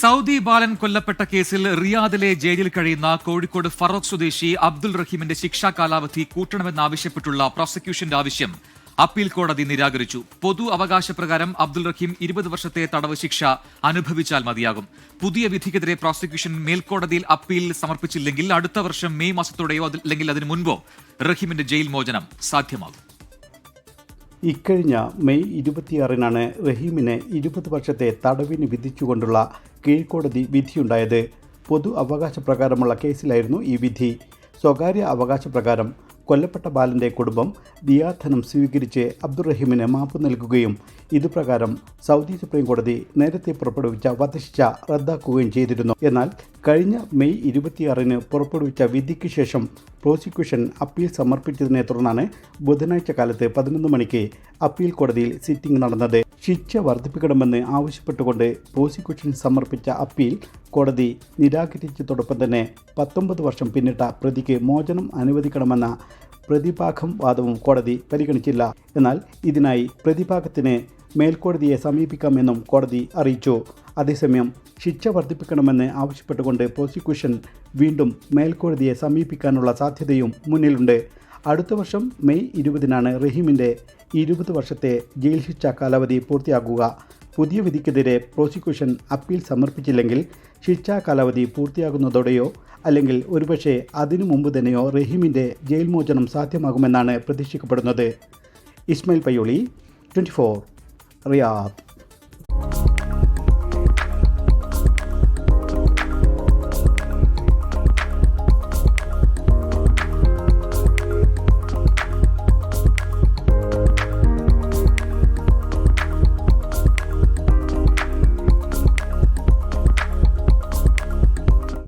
Saudi ബാലൻ കൊല്ലപ്പെട്ട കേസിൽ റിയാദിലെ ജയിലിൽ കഴിയുന്ന കോഴിക്കോട് ഫറോക്ക് സ്വദേശി അബ്ദുൾ റഹീമിന്റെ ശിക്ഷാ കാലാവധി കൂട്ടണമെന്നാവശ്യപ്പെട്ടുള്ള പ്രോസിക്യൂഷന്റെ ആവശ്യം അപ്പീൽ കോടതി നിരാകരിച്ചു. പൊതു അവകാശ പ്രകാരം അബ്ദുൾ റഹീം ഇരുപത് വർഷത്തെ തടവ് ശിക്ഷ അനുഭവിച്ചാൽ മതിയാകും. പുതിയ വിധിക്കെതിരെ പ്രോസിക്യൂഷൻ മേൽക്കോടതിയിൽ അപ്പീൽ സമർപ്പിച്ചില്ലെങ്കിൽ അടുത്ത വർഷം മെയ് മാസത്തോടെയോ അല്ലെങ്കിൽ അതിനു മുൻപോ റഹീമിന്റെ ജയിൽ മോചനം സാധ്യമാകും. ഇക്കഴിഞ്ഞ മെയ് ഇരുപത്തിയാറിനാണ് റഹീമിനെ ഇരുപത് വർഷത്തെ തടവിന് വിധിച്ചുകൊണ്ടുള്ള കീഴ്ക്കോടതി വിധിയുണ്ടായത്. പൊതു അവകാശപ്രകാരമുള്ള കേസിലായിരുന്നു ഈ വിധി. സ്വകാര്യ അവകാശപ്രകാരം കൊല്ലപ്പെട്ട ബാലന്റെ കുടുംബം ദിയാധനം സ്വീകരിച്ച് അബ്ദുറഹീമിന് മാപ്പ് നൽകുകയും ഇതുപ്രകാരം സൗദി സുപ്രീം കോടതി നേരത്തെ പുറപ്പെടുവിച്ച വധശിക്ഷ റദ്ദാക്കുകയും ചെയ്തിരുന്നു. എന്നാൽ കഴിഞ്ഞ മെയ് ഇരുപത്തിയാറിന് പുറപ്പെടുവിച്ച വിധിക്ക് ശേഷം പ്രോസിക്യൂഷൻ അപ്പീൽ സമർപ്പിച്ചതിനെ തുടർന്നാണ് ബുധനാഴ്ച കാലത്ത് പതിനൊന്ന് മണിക്ക് അപ്പീൽ കോടതിയിൽ സിറ്റിംഗ് നടന്നത്. ശിക്ഷ വർദ്ധിപ്പിക്കണമെന്ന് ആവശ്യപ്പെട്ടുകൊണ്ട് പ്രോസിക്യൂഷൻ സമർപ്പിച്ച അപ്പീൽ കോടതി നിരാകരിച്ചതോടൊപ്പം തന്നെ പത്തൊമ്പത് വർഷം പിന്നിട്ട പ്രതിക്ക് മോചനം അനുവദിക്കണമെന്ന പ്രതിഭാഗം വാദവും കോടതി പരിഗണിച്ചില്ല. എന്നാൽ ഇതിനായി പ്രതിഭാഗത്തിന് മേൽക്കോടതിയെ സമീപിക്കാമെന്നും കോടതി അറിയിച്ചു. അതേസമയം ശിക്ഷ വർദ്ധിപ്പിക്കണമെന്ന് ആവശ്യപ്പെട്ടുകൊണ്ട് പ്രോസിക്യൂഷൻ വീണ്ടും മേൽക്കോടതിയെ സമീപിക്കാനുള്ള സാധ്യതയും മുന്നിലുണ്ട്. അടുത്ത വർഷം മെയ് ഇരുപതിനാണ് റഹീമിന്റെ ഇരുപത് വർഷത്തെ ജയിൽ ശിക്ഷ കാലാവധി പൂർത്തിയാകുക പുതിയ വിധിക്കെതിരെ പ്രോസിക്യൂഷൻ അപ്പീൽ സമർപ്പിച്ചില്ലെങ്കിൽ ശിക്ഷാ കാലാവധി പൂർത്തിയാകുന്നതോടെയോ അല്ലെങ്കിൽ ഒരുപക്ഷെ അതിനു മുമ്പ് തന്നെയോ റഹീമിന്റെ ജയിൽ മോചനം സാധ്യമാകുമെന്നാണ് പ്രതീക്ഷിക്കപ്പെടുന്നത്. Ismail Payyoli twenty four Riyadh.